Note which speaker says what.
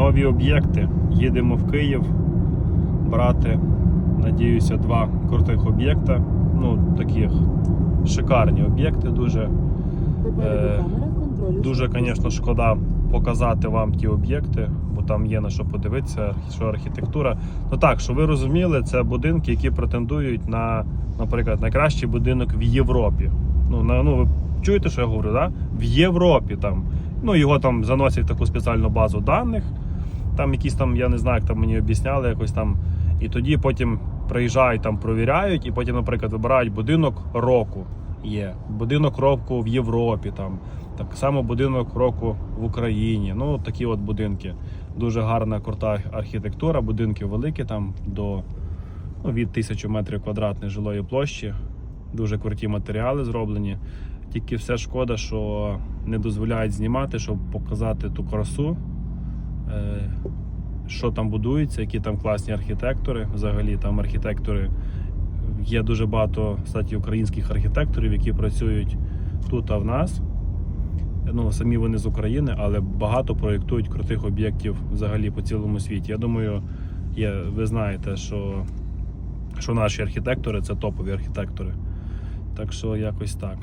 Speaker 1: нові об'єкти. Їдемо в Київ брати, надіюся, два крутих об'єкта. Ну, таких шикарні об'єкти. Дуже, Е, дуже, звісно, шкода показати вам ті об'єкти, бо там є на що подивитися, що архітектура. Ну так, що ви розуміли, це будинки, які претендують на, наприклад, найкращий будинок в Європі. Ну, на, ну ви чуєте, що я говорю, да? В Європі там. Ну, його там заносять в таку спеціальну базу даних. Там якісь там, я не знаю, як там мені об'ясняли, якось там. І тоді потім приїжджають, там провіряють, і потім, наприклад, вибирають будинок року. Є будинок року в Європі, там так само будинок року в Україні. Ну, такі от будинки. Дуже гарна крута архітектура, будинки великі, там до ну, від тисячі метрів квадратних жилої площі. Дуже круті матеріали зроблені. Тільки все шкода, що не дозволяють знімати, щоб показати ту красу, що там будується, які там класні архітектори. Взагалі там архітектори. Є дуже багато кстати, українських архітекторів, які працюють тут, а в нас. Ну, самі вони з України, але багато проєктують крутих об'єктів взагалі по цілому світі. Я думаю, є, ви знаєте, що, що наші архітектори це топові архітектори. Так що якось так.